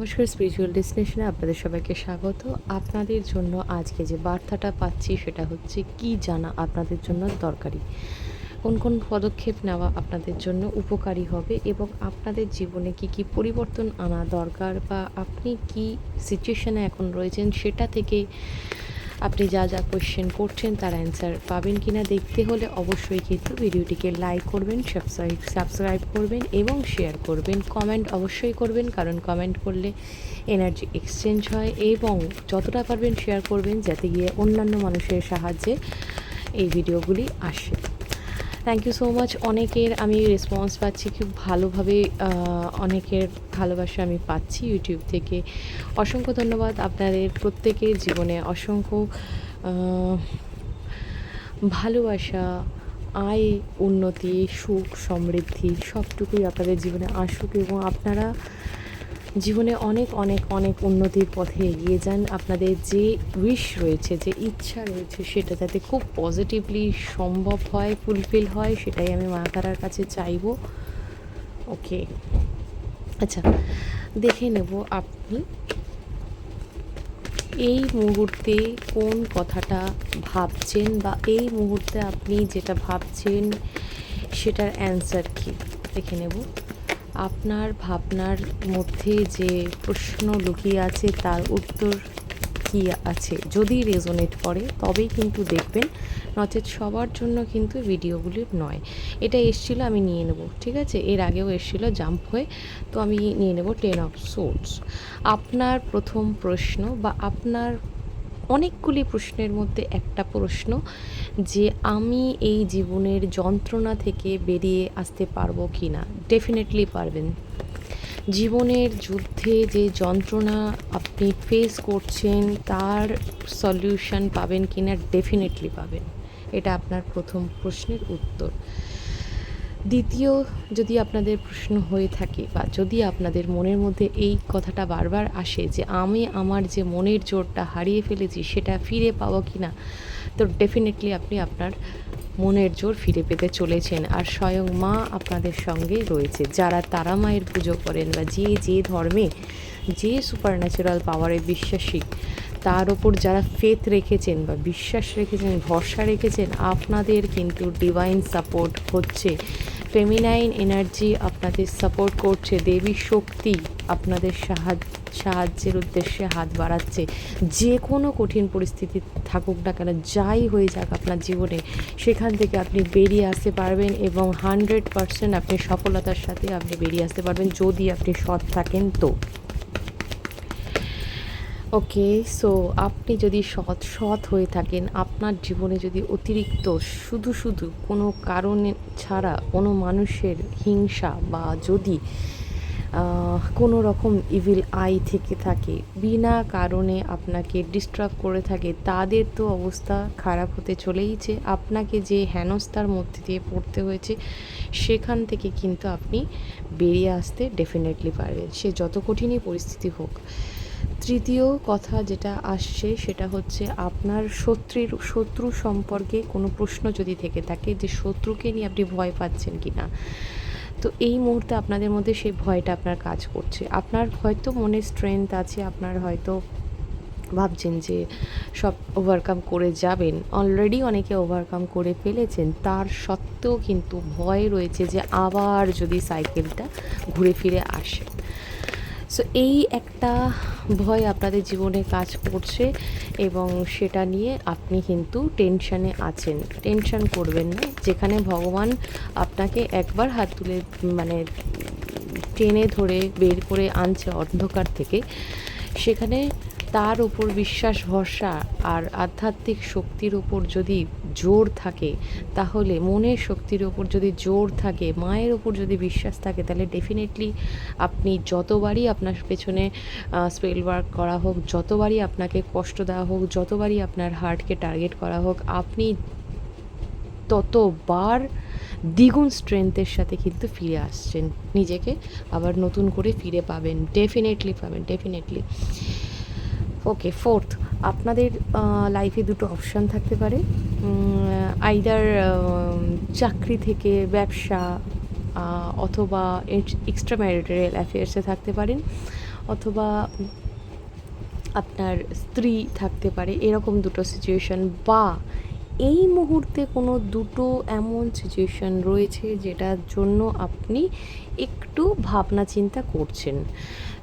নমস্কার স্পিরিচুয়াল ডেস্টিনেশনে আপনাদের সবাইকে স্বাগত। আপনাদের জন্য আজকে যে বার্তাটা পাচ্ছি সেটা হচ্ছে, কি জানা আপনাদের জন্য দরকারি? কোন কোন পদক্ষেপ নেওয়া আপনাদের জন্য উপকারী হবে এবং আপনাদের জীবনে কি কি পরিবর্তন আনা দরকার বা আপনি কি সিচুয়েশানে এখন রয়েছেন সেটা থেকে আপনি যা যা কোয়েশ্চেন করছেন তার অ্যান্সার পাবেন কি না দেখতে হলে অবশ্যই কিন্তু ভিডিওটিকে লাইক করবেন সাবস্ক্রাইব সাবস্ক্রাইব করবেন এবং শেয়ার করবেন। কমেন্ট অবশ্যই করবেন, কারণ কমেন্ট করলে এনার্জি এক্সচেঞ্জ হয় এবং যতটা পারবেন শেয়ার করবেন, যাতে গিয়ে অন্যান্য মানুষের সাহায্যে এই ভিডিওগুলি আসে। থ্যাংক ইউ সো মাচ অনেকের আমি রেসপন্স পাচ্ছি খুব ভালোভাবে অনেকের ভালোবাসা আমি পাচ্ছি ইউটিউব থেকে। অসংখ্য ধন্যবাদ আপনাদের প্রত্যেকের জীবনে। অসংখ্য ভালোবাসা, আয়, উন্নতি, সুখ, সমৃদ্ধি, সবটুকুই আপনাদের জীবনে আসুক এবং আপনারা জীবনে অনেক অনেক অনেক উন্নতির পথে এগিয়ে যান। আপনাদের যে উইশ রয়েছে, যে ইচ্ছা রয়েছে, সেটা যাতে খুব পজিটিভলি সম্ভব হয় ফুলফিল হয়, সেটাই আমি মা তারার কাছে চাইব। ওকে। আচ্ছা দেখে নেব আপনি এই মুহূর্তে কোন কথাটা ভাবছেন বা এই মুহূর্তে আপনি যেটা ভাবছেন, সেটার অ্যান্সার কী? দেখে নেব। আপনার ভাবনার মধ্যে যে প্রশ্ন লুকিয়ে আছে, তার উত্তর কী আছে? যদি রেজোনেট করে, তবেই কিন্তু দেখবেন নচেত সবার জন্য কিন্তু ভিডিওগুলি নয়। এটা এসছিলো, আমি নিয়ে নেব, ঠিক আছে? এর আগেও এসছিলো জাম্প হয়ে, তো আমি নিয়ে নেব টেন অফ সোর্স আপনার প্রথম প্রশ্ন বা আপনার অনেকগুলি প্রশ্নের মধ্যে একটা প্রশ্ন যে আমি এই জীবনের যন্ত্রণা থেকে বেরিয়ে আসতে পারব কি না ডেফিনেটলি পারবেন। জীবনের যুদ্ধে যে যন্ত্রণা আপনি ফেস করছেন, তার সলিউশন পাবেন কি না ডেফিনেটলি পাবেন। এটা আপনার প্রথম প্রশ্নের উত্তর। দ্বিতীয় যদি আপনাদের প্রশ্ন হয়ে থাকে বা যদি আপনাদের মনের মধ্যে এই কথাটা বারবার আসে যে আমি আমার যে মনের জোরটা হারিয়ে ফেলেছি সেটা ফিরে পাবো কি না তো ডেফিনেটলি আপনি আপনার মনের জোর ফিরে পেতে চলেছেন আর স্বয়ং মা আপনাদের সঙ্গে রয়েছে। যারা তারা মায়ের পুজো করেন বা যে যে ধর্মে, যে সুপার ন্যাচারাল পাওয়ারে বিশ্বাসী, তার ওপর যারা ফেথ রেখেছেন বা বিশ্বাস রেখেছেন, ভরসা রেখেছেন, আপনাদের কিন্তু ডিভাইন সাপোর্ট হচ্ছে। ফেমিনাইন এনার্জি আপনাদের সাপোর্ট করছে, দেবী শক্তি আপনাদের সাহায্য, সাহায্যের উদ্দেশ্যে হাত বাড়াচ্ছে। যে কোনো কঠিন পরিস্থিতি থাকুক না কেন, যাই হয়ে যাক আপনার জীবনে, সেখান থেকে আপনি বেরিয়ে আসতে পারবেন এবং হান্ড্রেড পারসেন্ট আপনি সফলতার সাথে আপনি বেরিয়ে আসতে পারবেন, যদি আপনি সৎ থাকেন তো। ওকে সো আপনি যদি সৎ সৎ হয়ে থাকেন, আপনার জীবনে যদি অতিরিক্ত শুধু শুধু কোনো কারণে ছাড়া কোনো মানুষের হিংসা বা যদি কোনো রকম ইভিল আই থেকে থাকে, বিনা কারণে আপনাকে ডিস্টার্ব করে থাকে, তাদের তো অবস্থা খারাপ হতে চলেইছে। আপনাকে যে হেনস্থার মধ্যে দিয়ে পড়তে হয়েছে, সেখান থেকে কিন্তু আপনি বেরিয়ে আসতে ডেফিনেটলি পারবেন। সে যত কঠিনই পরিস্থিতি হোক। তৃতীয় কথা যেটা আসছে সেটা হচ্ছে আপনার শত্রুর, শত্রু সম্পর্কে কোনো প্রশ্ন যদি থেকে থাকে যে শত্রুকে নিয়ে আপনি ভয় পাচ্ছেন কি না তো এই মুহূর্তে আপনাদের মধ্যে সেই ভয়টা আপনার কাজ করছে। আপনার হয়তো মনে স্ট্রেংথ আছে, আপনার হয়তো ভাবছেন যে সব ওভারকাম করে যাবেন। অলরেডি অনেকে ওভারকাম করে ফেলেছেন, তার সত্ত্বেও কিন্তু ভয় রয়েছে যে আবার যদি সাইকেলটা ঘুরে ফিরে আসে। সো এই একটা ভয় আপনাদের জীবনে কাজ করছে এবং সেটা নিয়ে আপনি কিন্তু টেনশানে আছেন। টেনশান করবেন না। যেখানে ভগবান আপনাকে একবার হাত তুলে মানে টেনে ধরে বের করে আনছে অন্ধকার থেকে, সেখানে তার উপর বিশ্বাস, ভরসা আর আধ্যাত্মিক শক্তির উপর যদি জোর থাকে, তাহলে মনের শক্তির উপর যদি জোর থাকে, মায়ের উপর যদি বিশ্বাস থাকে, তাহলে ডেফিনেটলি আপনি যতবারই আপনার পেছনে স্পেল ওয়ার্ক করা হোক, যতবারই আপনাকে কষ্ট দেওয়া হোক, যতবারই আপনার হার্টকে টার্গেট করা হোক, আপনি ততবার দ্বিগুণ স্ট্রেংথের সাথে কিন্তু ফিরে আসছেন। নিজেকে আবার নতুন করে ফিরে পাবেন। ডেফিনেটলি পাবেন ডেফিনেটলি ওকে ফোর্থ আপনাদের লাইফে দুটো অপশান থাকতে পারে। আইদার চাকরি থেকে ব্যবসা অথবা এক্সট্রা ম্যারিটারিয়াল অ্যাফেয়ার্সে থাকতে পারেন, অথবা আপনার স্ত্রী থাকতে পারে, এরকম দুটো সিচুয়েশন বা এই মুহূর্তে কোনো দুটো এমন সিচুয়েশন রয়েছে যেটার জন্য আপনি একটু ভাবনা চিন্তা করছেন।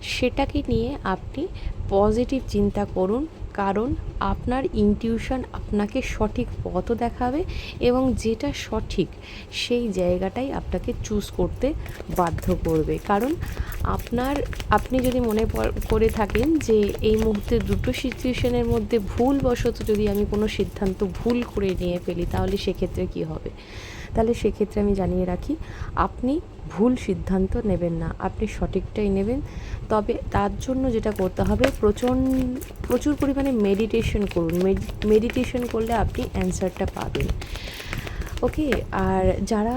সেটাকে নিয়ে আপনি পজিটিভ চিন্তা করুন, কারণ আপনার ইনটিউশন আপনাকে সঠিক পথও দেখাবে এবং যেটা সঠিক সেই জায়গাটাই আপনাকে চুজ করতে বাধ্য করবে। কারণ আপনার, আপনি যদি মনে করে থাকেন যে এই মুহূর্তে দুটো সিচুয়েশনের মধ্যে ভুলবশত যদি আমি কোনো সিদ্ধান্ত ভুল করে নিয়ে ফেলি, তাহলে সেক্ষেত্রে কী হবে? তাহলে সেক্ষেত্রে আমি জানিয়ে রাখি, আপনি ভুল সিদ্ধান্ত নেবেন না, আপনি সঠিকটাই নেবেন। তবে তার জন্য যেটা করতে হবে প্রচণ্ড প্রচুর পরিমাণে মেডিটেশন করুন। মেডিটেশন করলে আপনি অ্যান্সারটা পাবেন। ওকে? আর যারা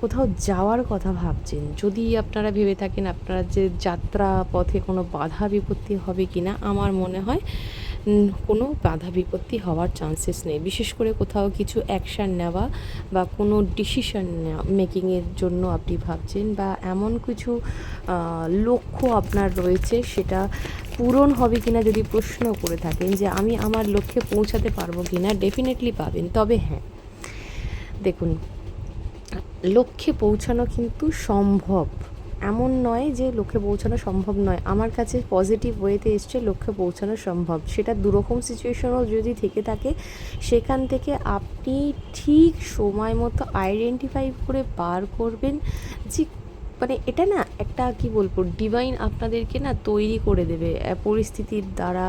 কোথাও যাওয়ার কথা ভাবছেন, যদি আপনারা ভেবে থাকেন আপনারা যে যাত্রা পথে কোনো বাধা বিপত্তি হবে কি না আমার মনে হয় কোনো বাধা বিপত্তি হওয়ার চান্সেস নেই। বিশেষ করে কোথাও কিছু অ্যাকশান নেওয়া বা কোনো ডিসিশন মেকিংয়ের জন্য আপনি ভাবছেন বা এমন কিছু লক্ষ্য আপনার রয়েছে সেটা পূরণ হবে কিনা যদি প্রশ্ন করে থাকেন যে আমি আমার লক্ষ্যে পৌঁছাতে পারব কিনা ডেফিনেটলি পাবেন। তবে হ্যাঁ দেখুন, লক্ষ্যে পৌঁছানো কিন্তু সম্ভব। এমন নয় যে লক্ষ্যে পৌঁছানো সম্ভব নয়। আমার কাছে পজিটিভ ওয়েতে এসছে লক্ষ্যে পৌঁছানো সম্ভব। সেটা দুরকম সিচুয়েশনও যদি থেকে থাকে, সেখান থেকে আপনি ঠিক সময় মতো আইডেন্টিফাই করে বার করবেন যে মানে এটা না একটা কি বলব ডিভাইন আপনাদেরকে না তৈরি করে দেবে। পরিস্থিতির দ্বারা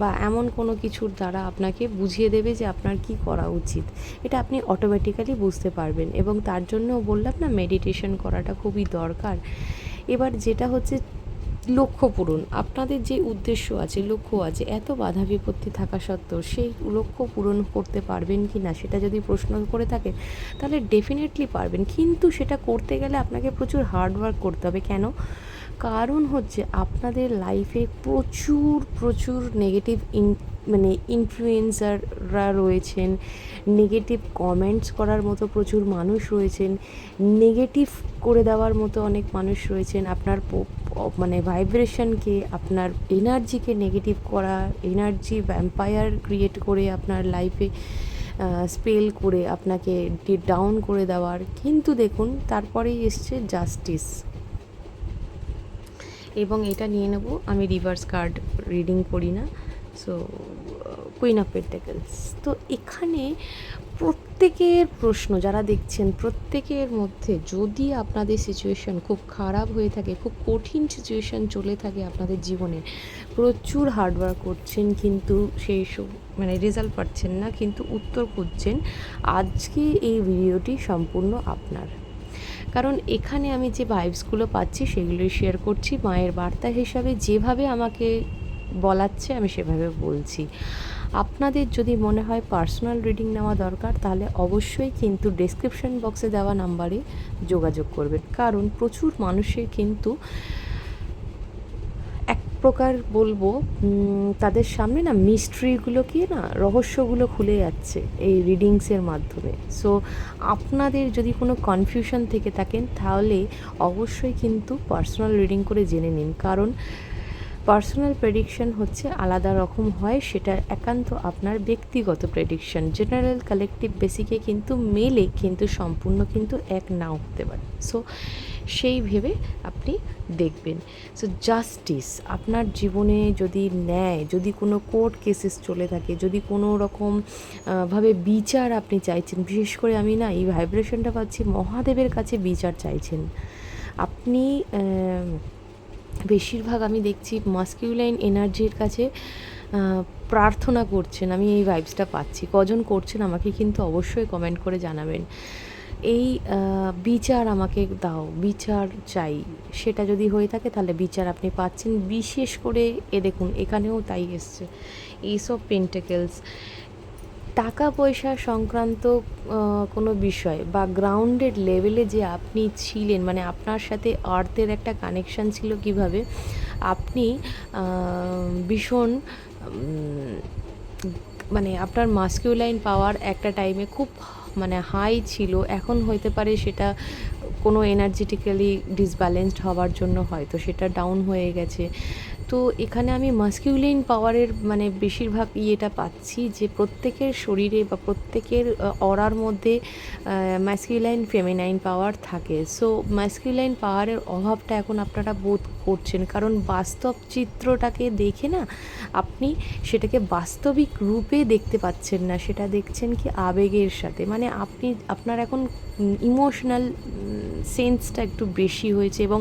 বা এমন কোনো কিছুর দ্বারা আপনাকে বুঝিয়ে দেবে যে আপনার কি করা উচিত। এটা আপনি অটোমেটিক্যালি বুঝতে পারবেন এবং তার জন্য বললাম না মেডিটেশন করাটা খুবই দরকার। এবার যেটা হচ্ছে লক্ষ্য পূরণ। আপনাদের যে উদ্দেশ্য আছে, লক্ষ্য আছে, এত বাধা বিপত্তি থাকা সত্ত্বেও সেই লক্ষ্য পূরণ করতে পারবেন কি না সেটা যদি প্রশ্ন করে থাকে, তাহলে ডেফিনেটলি পারবেন। কিন্তু সেটা করতে গেলে আপনাকে প্রচুর হার্ডওয়ার্ক করতে হবে। কেন? কারণ হচ্ছে আপনাদের লাইফে প্রচুর প্রচুর নেগেটিভ ইন মানে ইনফ্লুয়েন্সাররা রয়েছেন নেগেটিভ কমেন্টস করার মতো প্রচুর মানুষ রয়েছেন নেগেটিভ করে দেওয়ার মতো অনেক মানুষ রয়েছেন। আপনার মানে ভাইব্রেশনকে আপনার এনার্জিকে নেগেটিভ করা এনার্জি ভ্যাম্পায়ার ক্রিয়েট করে আপনার লাইফে স্পেল করে আপনাকে ডাউন করে দেওয়ার। কিন্তু দেখুন, তারপরেই এসছে জাস্টিস এবং এটা নিয়ে নেব, আমি রিভার্স কার্ড রিডিং করি না। সো কুইন অফ পেন্টাকেলস তো এখানে প্রত্যেকের প্রশ্ন যারা দেখছেন, প্রত্যেকের মধ্যে যদি আপনাদের সিচুয়েশন খুব খারাপ হয়ে থাকে, খুব কঠিন সিচুয়েশন চলে থাকে আপনাদের জীবনে, প্রচুর হার্ডওয়ার্ক করছেন কিন্তু সেই সব মানে রেজাল্ট পাচ্ছেন না, কিন্তু উত্তর খুঁজছেন, আজকে এই ভিডিওটি সম্পূর্ণ আপনার। কারণ এখানে আমি যে ভাইবসগুলো পাচ্ছি, সেগুলোই শেয়ার করছি। মায়ের বার্তা হিসাবে যেভাবে আমাকে বলাচ্ছে, আমি সেভাবে বলছি। আপনাদের যদি মনে হয় পার্সোনাল রিডিং নেওয়া দরকার, তাহলে অবশ্যই কিন্তু ডেসক্রিপশন বক্সে দেওয়া নাম্বারে যোগাযোগ করবেন। কারণ প্রচুর মানুষের কিন্তু এক প্রকার বলব তাদের সামনে না মিস্ট্রিগুলো কি না রহস্যগুলো খুলে যাচ্ছে এই রিডিংসের মাধ্যমে। সো আপনাদের যদি কোনো কনফিউশন থেকে থাকেন, তাহলে অবশ্যই কিন্তু পার্সোনাল রিডিং করে জেনে নিন। কারণ পার্সোনাল প্রেডিকশন হচ্ছে আলাদা রকম হয়, সেটা একান্ত আপনার ব্যক্তিগত প্রেডিকশন জেনারেল কালেকটিভ বেসিকে কিন্তু মেলে, কিন্তু সম্পূর্ণ কিন্তু এক নাও হতে পারে। সো সেই ভেবে আপনি দেখবেন। সো জাস্টিস আপনার জীবনে যদি ন্যায়, যদি কোনো কোর্ট কেসেস চলে থাকে, যদি কোনো রকম ভাবে বিচার আপনি চাইছেন, বিশেষ করে আমি না এই ভাইব্রেশনটা পাচ্ছি, মহাদেবের কাছে বিচার চাইছেন। আপনি বেশিরভাগ আমি দেখছি মাস্কিউলাইন এনার্জির কাছে প্রার্থনা করছেন। আমি এই ভাইবসটা পাচ্ছি। কজন করছেন আমাকে কিন্তু অবশ্যই কমেন্ট করে জানাবেন। এই বিচার আমাকে দাও। বিচার চাই। সেটা যদি হয়ে থাকে তাহলে বিচার আপনি পাচ্ছেন। বিশেষ করে এ দেখুন, এখানেও তাই এসছে। এইসব পেন্টেকেলস টাকা পয়সা সংক্রান্ত কোনো বিষয় বা গ্রাউন্ডেড লেভেলে যে আপনি ছিলেন মানে আপনার সাথে আর্থের একটা কানেকশান ছিল কীভাবে, আপনি ভীষণ মানে আপনার মাস্কিউলাইন পাওয়ার একটা টাইমে খুব মানে হাই ছিল। এখন হইতে পারে সেটা কোনো এনার্জেটিক্যালি ডিসব্যালেন্সড হওয়ার জন্য হয়তো, সেটা ডাউন হয়ে গেছে। তো এখানে আমি মাস্কিউলিন পাওয়ারের মানে বেশিরভাগ ইয়েটা পাচ্ছি যে প্রত্যেকের শরীরে বা প্রত্যেকের অরার মধ্যে ম্যাসকিউলাইন ফেমিনাইন পাওয়ার থাকে। সো ম্যাসকিউলাইন পাওয়ারের অভাবটা এখন আপনারা বোধ করছেন। কারণ বাস্তব চিত্রটাকে দেখে না আপনি সেটাকে বাস্তবিক রূপে দেখতে পাচ্ছেন না। সেটা দেখছেন কি আবেগের সাথে। মানে আপনি, আপনার এখন ইমোশনাল সেন্সটা একটু বেশি হয়েছে এবং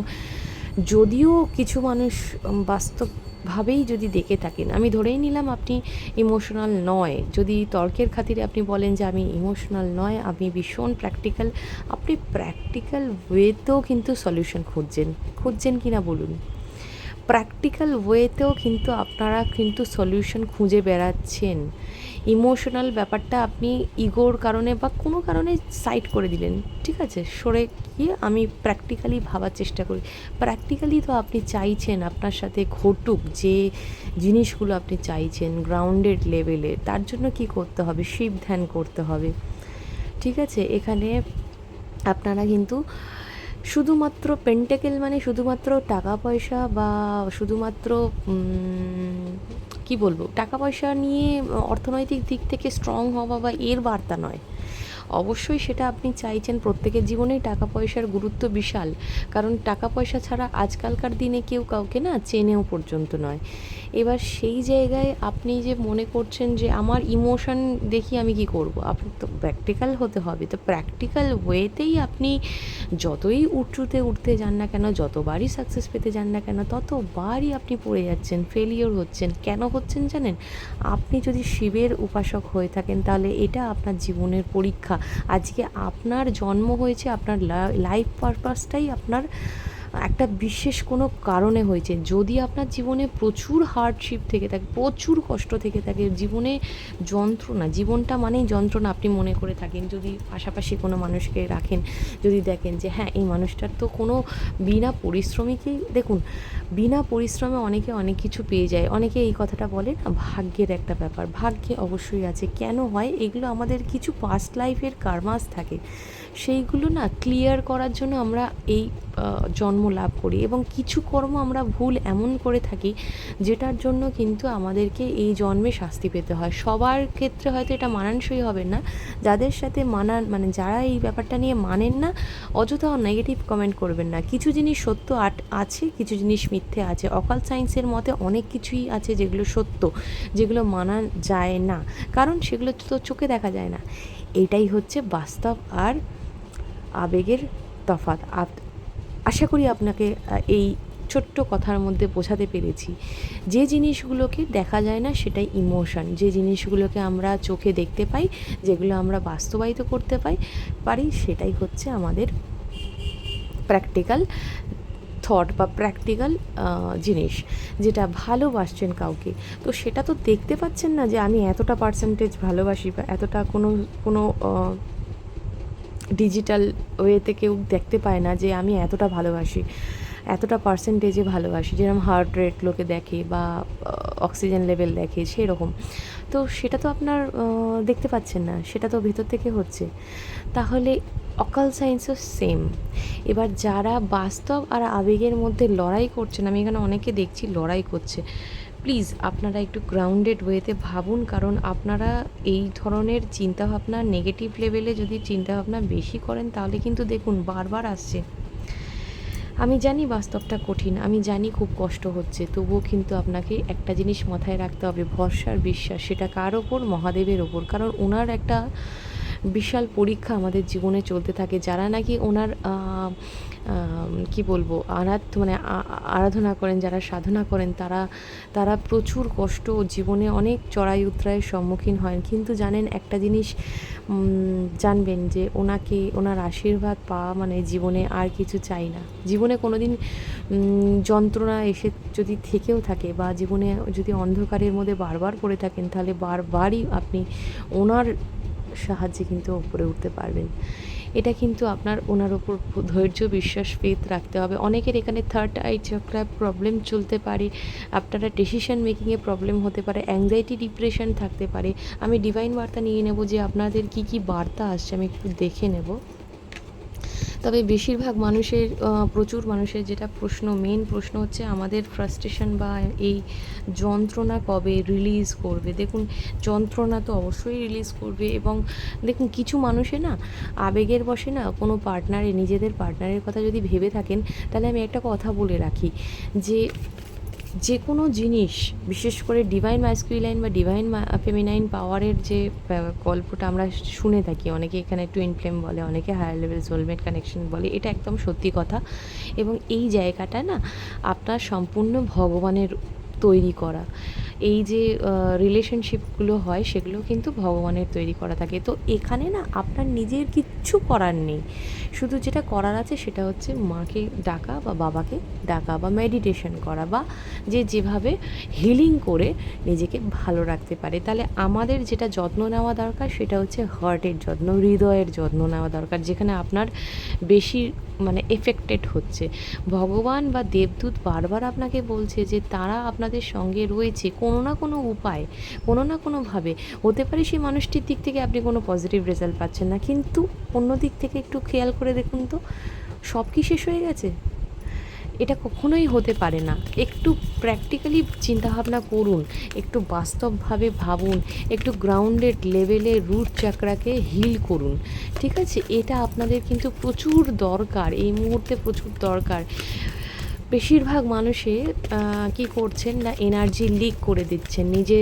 যদিও কিছু মানুষ বাস্তবভাবেই যদি দেখে থাকেন, আমি ধরেই নিলাম আপনি ইমোশনাল নয়। যদি তর্কের খাতিরে আপনি বলেন যে আমি ইমোশনাল নয় আমি ভীষণ প্র্যাকটিক্যাল আপনি প্র্যাকটিক্যাল ওয়েতেও কিন্তু সলিউশন খুঁজছেন। খুঁজছেন কি না বলুন? প্র্যাকটিক্যাল ওয়েতেও কিন্তু আপনারা কিন্তু সলিউশন খুঁজে বেড়াচ্ছেন। ইমোশনাল ব্যাপারটা আপনি ইগোর কারণে বা কোনো কারণে সাইড করে দিলেন, ঠিক আছে? সরে গিয়ে আমি প্র্যাকটিক্যালি ভাবার চেষ্টা করি। প্র্যাকটিক্যালি তো আপনি চাইছেন আপনার সাথে ঘটুক, যে জিনিসগুলো আপনি চাইছেন গ্রাউন্ডেড লেভেলে তার জন্য কি করতে হবে? শিব ধ্যান করতে হবে। ঠিক আছে? এখানে আপনারা কিন্তু শুধুমাত্র পেন্টেকেল মানে শুধুমাত্র টাকা পয়সা বা শুধুমাত্র কি বলব? টাকা পয়সা নিয়ে, অর্থনৈতিক দিক থেকে স্ট্রং হওয়া বা এর বার্তা নয়। অবশ্যই সেটা আপনি চাইছেন প্রত্যেকের জীবনেই টাকা পয়সার গুরুত্ব বিশাল। কারণ টাকা পয়সা ছাড়া আজকালকার দিনে কেউ কাউকে না চেনেও পর্যন্ত নয়। এবার সেই জায়গায় আপনি যে মনে করছেন যে আমার ইমোশন দেখি আমি কি করব? আপনি তো প্র্যাকটিক্যাল হতে হবে। তো প্র্যাকটিক্যাল ওয়েতেই আপনি যতই উঁচুতে উঠতে যান না কেন, যতবারই সাকসেস পেতে যান না কেন, ততবারই আপনি পড়ে যাচ্ছেন ফেলিওর হচ্ছেন। কেন হচ্ছেন জানেন? আপনি যদি শিবের উপাসক হয়ে থাকেন, তাহলে এটা আপনার জীবনের পরীক্ষা। আজকে আপনার জন্ম হয়েছে, আপনার লাইফ পারপাসটাই আপনার একটা বিশেষ কোনো কারণে হয়েছে। যদি আপনার জীবনে প্রচুর হার্ডশিপ থেকে থাকে, প্রচুর কষ্ট থেকে থাকে, জীবনে যন্ত্রণা, জীবনটা মানেই যন্ত্রণা আপনি মনে করে থাকেন। যদি পাশাপাশি কোনো মানুষকে রাখেন, যদি দেখেন যে হ্যাঁ এই মানুষটার তো কোনো বিনা পরিশ্রমিকই, দেখুন, বিনা পরিশ্রমে অনেকে অনেক কিছু পেয়ে যায়। অনেকে এই কথাটা বলে না, ভাগ্যের একটা ব্যাপার। ভাগ্যে অবশ্যই আছে। কেন হয়? এগুলো আমাদের কিছু পাস্ট লাইফের কারমাস থাকে। সেইগুলো না ক্লিয়ার করার জন্য আমরা এই জন্ম লাভ করি এবং কিছু কর্ম আমরা ভুল এমন করে থাকি যেটার জন্য কিন্তু আমাদেরকে এই জন্মে শাস্তি পেতে হয়। সবার ক্ষেত্রে হয়তো এটা মানানসই হবে না। যাদের সাথে মানান মানে যারা এই ব্যাপারটা নিয়ে মানেন না, অযথা নেগেটিভ কমেন্ট করবেন না। কিছু জিনিস সত্য আট- আছে, কিছু জিনিস মিথ্যে আছে। অকাল সায়েন্সের মতে অনেক কিছুই আছে যেগুলো সত্য, যেগুলো মানা যায় না। কারণ সেগুলো তো চোখে দেখা যায় না। এটাই হচ্ছে বাস্তব আর আবেগের তফাৎ। আশা করি আপনাকে এই ছোট্ট কথার মধ্যে বোঝাতে পেরেছি। যে জিনিসগুলোকে দেখা যায় না, সেটাই ইমোশন। যে জিনিসগুলোকে আমরা চোখে দেখতে পাই, যেগুলো আমরা বাস্তবায়িত করতে পাই, পারি, সেটাই হচ্ছে আমাদের প্র্যাকটিক্যাল থট বা প্র্যাকটিক্যাল জিনিস, যেটা ভালোবাসছেন কাউকে। তো সেটা তো দেখতে পাচ্ছেন না যে আমি এতটা পার্সেন্টেজ ভালোবাসি বা এতটা কোনো কোনো ডিজিটাল ওয়েতে কেউ দেখতে পায় না যে আমি এতটা ভালোবাসি, এতটা পার্সেন্টেজে ভালোবাসি, যেরকম হার্ট রেট লোকে দেখে বা অক্সিজেন লেভেল দেখে সেরকম। তো সেটা তো আপনার দেখতে পাচ্ছেন না, সেটা তো ভেতর থেকে হচ্ছে। তাহলে অকাল সায়েন্সও সেম এবার যারা বাস্তব আর আবেগের মধ্যে লড়াই করছেন, আমি এখানে অনেকে দেখছি লড়াই করছে। প্লিজ আপনারা একটু গ্রাউন্ডেড ওয়েতে ভাবুন, কারণ আপনারা এই ধরনের চিন্তাভাবনা নেগেটিভ লেভেলে যদি চিন্তাভাবনা বেশি করেন, তাহলে কিন্তু দেখুন বারবার আসছে। আমি জানি বাস্তবটা কঠিন, আমি জানি খুব কষ্ট হচ্ছে, তবুও কিন্তু আপনাকে একটা জিনিস মাথায় রাখতে হবে, ভরসার বিশ্বাস, সেটা কার ওপর? মহাদেবের ওপর। কারণ ওনার একটা বিশাল পরীক্ষা আমাদের জীবনে চলতে থাকে, যারা নাকি ওনার কি বলব, আরাধ মানে আরাধনা করেন, যারা সাধনা করেন, তারা তারা প্রচুর কষ্ট জীবনে অনেক চড়াই উতরাইয়ের সম্মুখীন হয় কিন্তু জানেন, একটা জিনিস জানবেন যে ওনাকে, ওনার আশীর্বাদ পাওয়া মানে জীবনে আর কিছু চাই না। জীবনে কোনো দিন যন্ত্রণা এসে যদি থেকেও থাকে বা জীবনে যদি অন্ধকারের মধ্যে বারবার পড়ে থাকেন, তাহলে বারবারই আপনি ওনার সাহায্যে কিন্তু উপরে উঠতে পারবেন। এটা কিন্তু আপনার ওনার ওপর ধৈর্য, বিশ্বাস ফেথ রাখতে হবে। অনেকের এখানে থার্ড আই চক্রা প্রবলেম চলতে পারে, আপনারা ডিসিশন মেকিংয়ে প্রবলেম হতে পারে অ্যাংজাইটি ডিপ্রেশন থাকতে পারে। আমি ডিভাইন বার্তা নিয়ে নেব যে আপনাদের কি কি বার্তা আসছে, আমি একটু দেখে নেব। তবে বেশিরভাগ মানুষের প্রচুর মানুষের যেটা প্রশ্ন মেন প্রশ্ন হচ্ছে আমাদের ফ্রাস্ট্রেশন বা এই যন্ত্রণা কবে রিলিজ করবে। দেখুন, যন্ত্রণা তো অবশ্যই রিলিজ করবে এবং দেখুন, কিছু মানুষে না আবেগের বসে না কোনো পার্টনারে নিজেদের পার্টনারের কথা যদি ভেবে থাকেন, তাহলে আমি একটা কথা বলে রাখি যে যে কোনো জিনিস, বিশেষ করে ডিভাইন ম্যাসকুইলাইন বা ডিভাইন ফেমিনাইন পাওয়ারের যে গল্পটা আমরা শুনে থাকি, অনেকে এখানে টুইন ফ্লেম বলে, অনেকে হায়ার লেভেল সোলমেট কানেকশন বলে, এটা একদম সত্যি কথা। এবং এই জায়গাটা না, আপনার সম্পূর্ণ ভগবানের তৈরি করা। এই যে রিলেশনশিপগুলো হয়, সেগুলো কিন্তু ভগবানের তৈরি করা থাকে। তো এখানে না আপনার নিজের কিচ্ছু করার নেই। শুধু যেটা করার আছে সেটা হচ্ছে মাকে ডাকা বা বাবাকে ডাকা বা মেডিটেশন করা বা যে যেভাবে হিলিং করে নিজেকে ভালো রাখতে পারে। তাহলে আমাদের যেটা যত্ন নেওয়া দরকার সেটা হচ্ছে হার্টের যত্ন, হৃদয়ের যত্ন নেওয়া দরকার, যেখানে আপনার বেশি মানে এফেক্টেড হচ্ছে। ভগবান বা দেবদূত বারবার আপনাকে বলছে যে তারা আপনাদের সঙ্গে রয়েছে, কোনো না কোনো উপায়, কোনো না কোনোভাবে হতে পারে সেই মানুষটির দিক থেকে আপনি কোনো পজিটিভ রেজাল্ট পাচ্ছেন না। কিন্তু অন্য দিক থেকে একটু খেয়াল করে দেখুন তো, সব কি শেষ হয়ে গেছে? এটা কখনোই হতে পারে না। একটু প্র্যাকটিক্যালি চিন্তাভাবনা করুন, একটু বাস্তবভাবে ভাবুন, একটু গ্রাউন্ডেড লেভেলে রুট চাকরাকে হিল করুন। ঠিক আছে? এটা আপনাদের কিন্তু প্রচুর দরকার, এই মুহূর্তে প্রচুর দরকার। বেশিরভাগ মানুষে কি করছেন না এনার্জি লিক করে দিচ্ছেন। নিজে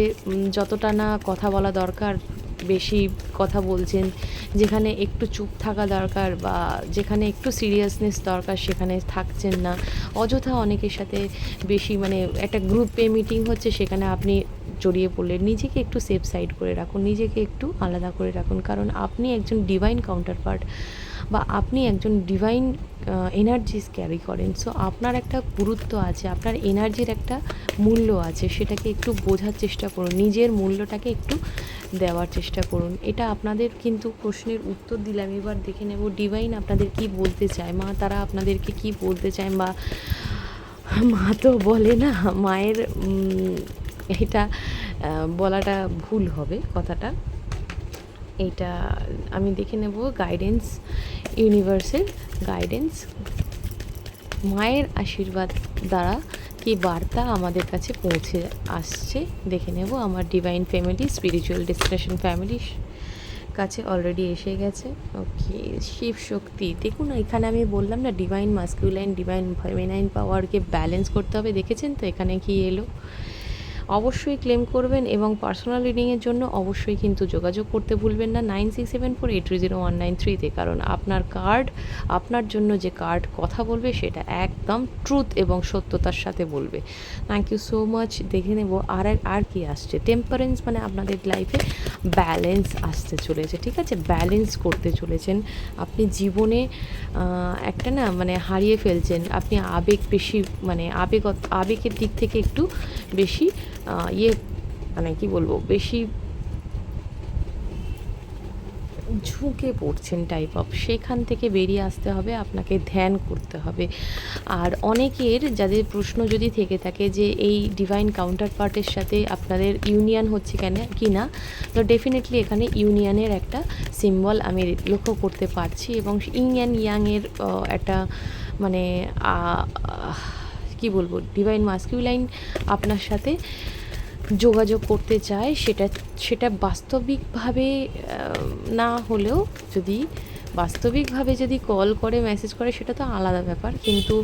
যতটা না কথা বলা দরকার, বেশি কথা বলছেন, যেখানে একটু চুপ থাকা দরকার বা যেখানে একটু সিরিয়াসনেস দরকার, সেখানে থাকছেন না। অযথা অনেকের সাথে বেশি মানে একটা গ্রুপে মিটিং হচ্ছে, সেখানে আপনি জড়িয়ে পড়লেন। নিজেকে একটু সেফ সাইড করে রাখুন, নিজেকে একটু আলাদা করে রাখুন। কারণ আপনি একজন ডিভাইন কাউন্টার পার্ট বা আপনি একজন ডিভাইন এনার্জিস ক্যারি করেন সো আপনার একটা গুরুত্ব আছে, আপনার এনার্জির একটা মূল্য আছে, সেটাকে একটু বোঝার চেষ্টা করুন, নিজের মূল্যটাকে একটু দেওয়ার চেষ্টা করুন। এটা আপনাদের কিন্তু প্রশ্নের উত্তর দিলাম এবার দেখে নেব ডিভাইন আপনাদের কি বলতে চায়, মা তারা আপনাদেরকে কি বলতে চায়, বা মা তো বলে না, মায়ের এটা বলাটা ভুল হবে কথাটা। এইটা আমি দেখে নেব গাইডেন্স ইউনিভার্সের গাইডেন্স মায়ের আশীর্বাদ দ্বারা কি বার্তা আমাদের কাছে পৌঁছে আসছে? দেখে নেব আমার divine family spiritual discussion family কাছে অলরেডি এসে গেছে। ওকে শিব শক্তি, দেখুন এখানে আমি বললাম না ডিভাইন মাস্কুলাইন ডিভাইন ফেমিনাইন পাওয়ারকে ব্যালেন্স করতে হবে, দেখেছেন তো? এখানে কি এলো? অবশ্যই ক্লেম করবেন এবং পার্সোনাল রিডিংয়ের জন্য অবশ্যই কিন্তু যোগাযোগ করতে ভুলবেন না nine six seven four eight three zero one nine থ্রিতে কারণ আপনার কার্ড আপনার জন্য যে কার্ড কথা বলবে সেটা একদম ট্রুথ এবং সত্যতার সাথে বলবে। থ্যাংক ইউ সো মাচ দেখে নেব আর আর কি আসছে। টেম্পারেন্স মানে আপনাদের লাইফে ব্যালেন্স আসতে চলেছে, ঠিক আছে? ব্যালেন্স করতে চলেছেন। আপনি জীবনে একটা না মানে হারিয়ে ফেলছেন। আপনি আবেগ বেশি মানে আবেগ আবেগের দিক থেকে একটু বেশি ইয়ে মানে কি বলব, বেশি ঝুঁকে পড়ছেন টাইপ অফ সেখান থেকে বেরিয়ে আসতে হবে, আপনাকে ধ্যান করতে হবে। আর অনেকের যাদের প্রশ্ন যদি থেকে থাকে যে এই ডিভাইন কাউন্টার পার্টের সাথে আপনাদের ইউনিয়ন হচ্ছে কেন, কি না, তো ডেফিনেটলি এখানে ইউনিয়নের একটা সিম্বল আমি লক্ষ্য করতে পারছি এবং ইং অ্যান্ড ইয়াংয়ের একটা মানে কি বলব ডিভাইন মাস্কিউলাইন আপনার সাথে যোগাযোগ করতে চায়, সেটা সেটা বাস্তবিকভাবে না হলেও যদি বাস্তবিকভাবে যদি কল করে, মেসেজ করে, সেটা তো আলাদা ব্যাপার। কিন্তু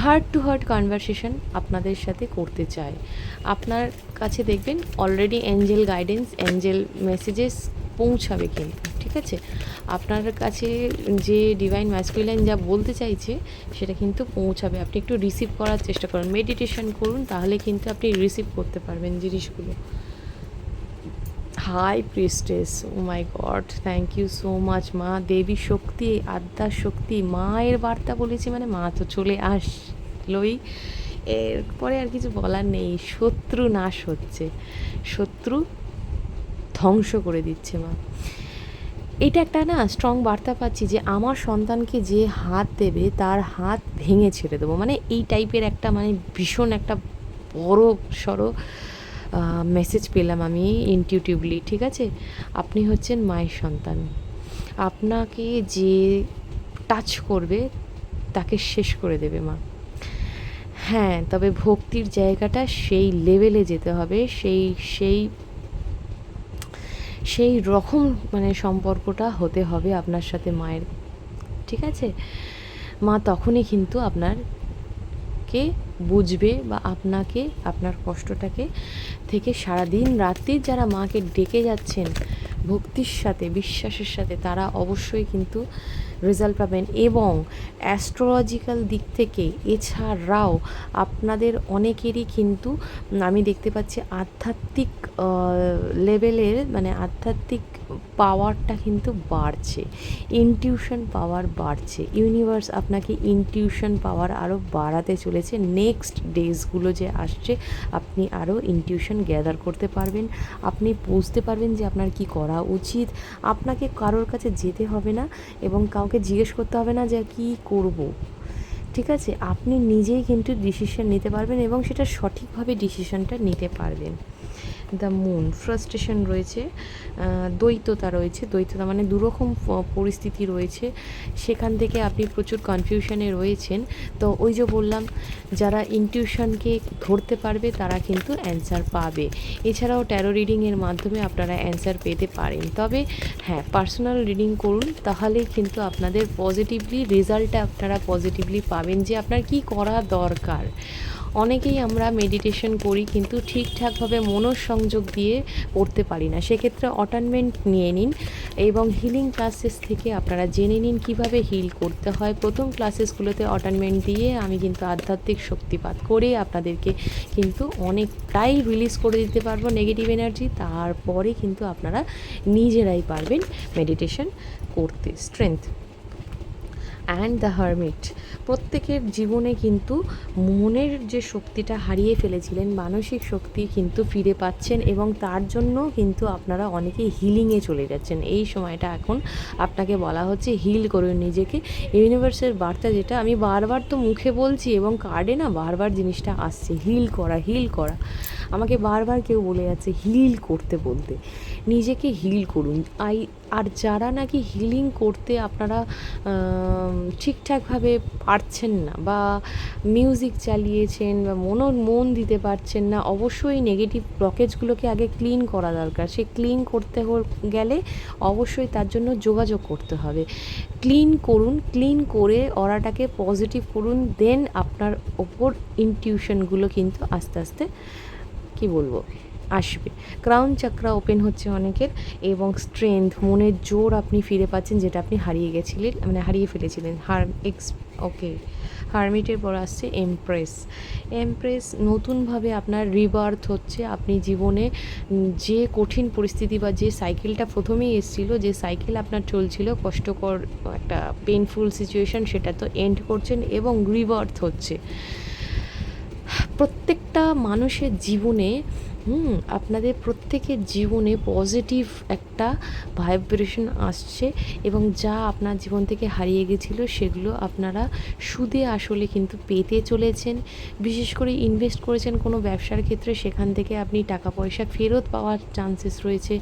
হার্ট টু হার্ট কনভারসেশন আপনাদের সাথে করতে চায়। আপনার কাছে দেখবেন already angel guidance angel messages পৌঁছাবে কিন্তু। আছে আপনার কাছে যে ডিভাইন ম্যাসকুলাইন যা বলতে চাইছে, সেটা কিন্তু পৌঁছাবে। আপনি একটু রিসিভ করার চেষ্টা করুন। মেডিটেশন করুন, তাহলে কিন্তু আপনি রিসিভ করতে পারবেন জিনিসগুলো। High priestess oh my god thank you so much মা। দেবী শক্তি, আদ্যা শক্তি, মায়ের বার্তা বলেছি মানে মা তো চলে আসলোই। এরপরে আর কিছু বলার নেই। শত্রু নাশ হচ্ছে। শত্রু ধ্বংস করে দিচ্ছে মা। এটা একটা না স্ট্রং বার্তা পাচ্ছি যে আমার সন্তানকে যে হাত দেবে, তার হাত ভেঙে ছেড়ে দেবো। মানে এই টাইপের একটা মানে ভীষণ একটা বড় সড়ো মেসেজ পেলাম আমি ইনটিউটিভলি ঠিক আছে? আপনি হচ্ছেন মায়ের সন্তান। আপনাকে যে টাচ করবে, তাকে শেষ করে দেবে মা। হ্যাঁ তবে ভক্তির জায়গাটা সেই লেভেলে যেতে হবে, সেই সেই সেই রকম মানে সম্পর্কটা হতে হবে আপনার সাথে মায়ের। ঠিক আছে? মা তখনই কিন্তু আপনার কে বুঝবে বা আপনাকে, আপনার কষ্টটাকে থেকে সারাদিন রাত্রির যারা মাকে ডেকে যাচ্ছেন, ভক্তির সাথে, বিশ্বাসের সাথে, তারা অবশ্যই কিন্তু রেজাল্ট পাবেন এবং অ্যাস্ট্রোলজিক্যাল দিক থেকে এছাড়াও আপনাদের অনেকেরই কিন্তু আমি দেখতে পাচ্ছি আধ্যাত্মিক লেভেলের মানে আধ্যাত্মিক পাওয়ারটা কিন্তু বাড়ছে। ইনটিউশন পাওয়ার বাড়ছে। ইউনিভার্স আপনাকে ইনটিউশন পাওয়ার আরও বাড়াতে চলেছে। নেক্সট ডেজগুলো যে আসছে, আপনি আরও ইনটিউশন গ্যাদার করতে পারবেন। আপনি বুঝতে পারবেন যে আপনার কি করা উচিত। আপনাকে কারোর কাছে যেতে হবে না এবং কাউকে জিজ্ঞেস করতে হবে না যে কী করব। ঠিক আছে আপনি নিজেই কিন্তু ডিসিশন নিতে পারবেন এবং সেটা সঠিকভাবে ডিসিশনটা নিতে পারবেন দ্য মুন, ফ্রাস্ট্রেশন রয়েছে দ্বৈততা রয়েছে, দ্বৈততা মানে দুরকম পরিস্থিতি রয়েছে, সেখান থেকে আপনি প্রচুর কনফিউশনে রয়েছেন। তো ওই যে বললাম, যারা ইনটিউশনকে ধরতে পারবে, তারা কিন্তু অ্যান্সার পাবে। এছাড়াও ট্যারো রিডিংয়ের মাধ্যমে আপনারা অ্যান্সার পেতে পারেন। তবে হ্যাঁ পার্সোনাল রিডিং করুন, তাহলেই কিন্তু আপনাদের পজিটিভলি রেজাল্টটা আপনারা পজিটিভলি পাবেন যে আপনার কি করা দরকার। অনেকেই আমরা মেডিটেশন করি কিন্তু ঠিকঠাকভাবে মনঃসংযোগ দিয়ে পড়তে পারি না। সেক্ষেত্রে অটানমেন্ট নিয়ে নিন এবং হিলিং ক্লাসেস থেকে আপনারা জেনে নিন কীভাবে হিল করতে হয়। প্রথম ক্লাসেসগুলোতে অটানমেন্ট দিয়ে আমি কিন্তু আধ্যাত্মিক শক্তিপাত করে আপনাদেরকে কিন্তু অনেকটাই রিলিজ করে দিতে পারব নেগেটিভ এনার্জি তারপরে কিন্তু আপনারা নিজেরাই পারবেন মেডিটেশন করতে। স্ট্রেংথ অ্যান্ড দ্য হারমিট প্রত্যেকের জীবনে কিন্তু মনের যে শক্তিটা হারিয়ে ফেলেছিলেন, মানসিক শক্তি কিন্তু ফিরে পাচ্ছেন এবং তার জন্য কিন্তু আপনারা অনেকেই হিলিংয়ে চলে যাচ্ছেন। এই সময়টা এখন আপনাকে বলা হচ্ছে হিল করুন নিজেকে। ইউনিভার্সের বার্তা যেটা, আমি বারবার তো মুখে বলছি এবং কার্ডে না বারবার জিনিসটা আসছে হিল করা হিল করা। আমাকে বারবার কেউ বলে যাচ্ছে হিল করতে, বলতে। নিজেকে হিল করুন। আই, আর যারা নাকি হিলিং করতে আপনারা ঠিকঠাকভাবে পারছেন না বা মিউজিক চালিয়েছেন বা মনও মন দিতে পারছেন না, অবশ্যই নেগেটিভ ব্লকেজগুলোকে আগে ক্লিন করা দরকার। সে ক্লিন করতে গেলে অবশ্যই তার জন্য যোগাযোগ করতে হবে। ক্লিন করুন ক্লিন করে অরাটাকে পজিটিভ করুন দেন আপনার ওপর ইনটিউশনগুলো কিন্তু আস্তে আস্তে, কি বলব? আসবে। ক্রাউন চাকরা ওপেন হচ্ছে অনেকের এবং স্ট্রেংথ মনের জোর আপনি ফিরে পাচ্ছেন যেটা আপনি হারিয়ে গেছিলেন মানে হারিয়ে ফেলেছিলেন। হার এক্স ওকে হারমিটের পর আসছে এমপ্রেস এমপ্রেস নতুনভাবে আপনার রিবার্থ হচ্ছে। আপনি জীবনে যে কঠিন পরিস্থিতি বা যে সাইকেলটা প্রথমেই এসেছিল, যে সাইকেল আপনার চলছিল, কষ্টকর একটা পেনফুল সিচুয়েশন সেটা তো এন্ড করছেন এবং রিবার্থ হচ্ছে। প্রত্যেকটা মানুষের জীবনে হুম, আপনাদের প্রত্যেকের জীবনে পজিটিভ একটা ভাইব্রেশন আসছে এবং যা আপনার জীবন থেকে হারিয়ে গেছিল সেগুলো আপনারা সুদে আসলে কিন্তু পেতে চলেছেন। বিশেষ করে ইনভেস্ট করেছেন কোনো ব্যবসার ক্ষেত্রে, সেখান থেকে আপনি টাকা পয়সা ফেরত পাওয়ার চান্সেস রয়েছে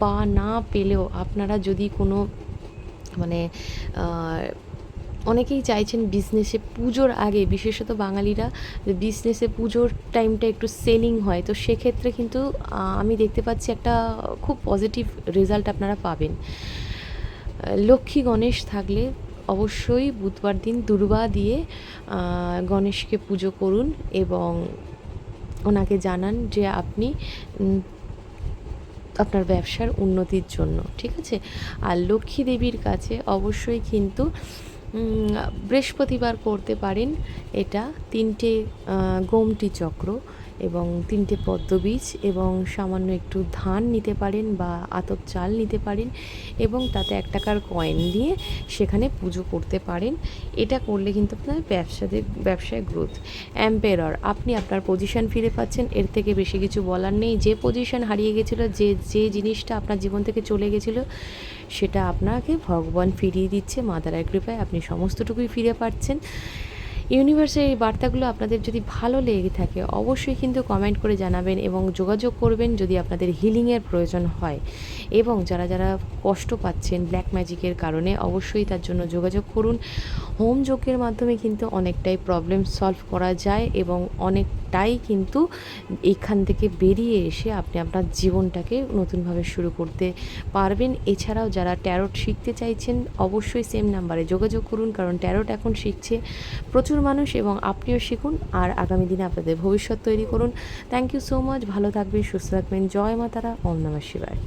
বা না পেলেও আপনারা যদি কোনো মানে অনেকেই চাইছেন বিজনেসে পুজোর আগে, বিশেষত বাঙালিরা বিজনেসে পুজোর টাইমটা একটু সেলিং হয়। তো সেক্ষেত্রে কিন্তু আমি দেখতে পাচ্ছি একটা খুব পজিটিভ রেজাল্ট আপনারা পাবেন। লক্ষ্মী গণেশ থাকলে অবশ্যই বুধবার দিন দুর্বা দিয়ে গণেশকে পুজো করুন এবং ওনাকে জানান যে আপনি আপনার ব্যবসার উন্নতির জন্য, ঠিক আছে? আর লক্ষ্মী দেবীর কাছে অবশ্যই কিন্তু বৃহস্পতিবার করতে পারেন এটা তিনটে গোমটি চক্র। এবং তিনটে পদ্মবীজ এবং সামান্য একটু ধান নিতে পারেন বা আতপ চাল নিতে পারেন এবং তাতে এক টাকার কয়েন দিয়ে সেখানে পুজো করতে পারেন। এটা করলে কিন্তু আপনার ব্যবসাতে ব্যবসায় গ্রোথ অ্যাম্পেরর আপনি আপনার পজিশন ফিরে পাচ্ছেন। এর থেকে বেশি কিছু বলার নেই। যে পজিশন হারিয়ে গেছিল, যে যে জিনিসটা আপনার জীবন থেকে চলে গেছিল, সেটা আপনাকে ভগবান ফিরিয়ে দিচ্ছে। মাদারার কৃপায় আপনি সমস্তটুকুই ফিরে পাচ্ছেন। ইউনিভার্সের এই বার্তাগুলো আপনাদের যদি ভালো লেগে থাকে, অবশ্যই কিন্তু কমেন্ট করে জানাবেন এবং যোগাযোগ করবেন যদি আপনাদের হিলিংয়ের প্রয়োজন হয়। এবং যারা যারা কষ্ট পাচ্ছেন ব্ল্যাক ম্যাজিকের কারণে, অবশ্যই তার জন্য যোগাযোগ করুন। হোম যোগের মাধ্যমে কিন্তু অনেকটাই প্রবলেম সলভ করা যায় এবং অনেকটাই কিন্তু এখান থেকে বেরিয়ে এসে আপনি আপনার জীবনটাকে নতুনভাবে শুরু করতে পারবেন। এছাড়াও যারা ট্যারোট শিখতে চাইছেন, অবশ্যই সেম নাম্বারে যোগাযোগ করুন, কারণ ট্যারোট এখন শিখছে প্রচুর মানুষ এবং আপনিও শিখুন আর আগামী দিনে আপনাদের ভবিষ্যৎ তৈরি করুন। থ্যাংক ইউ সো মাচ ভালো থাকবেন, সুস্থ থাকবেন। জয় মাতারা ওম নমঃ শিবায়।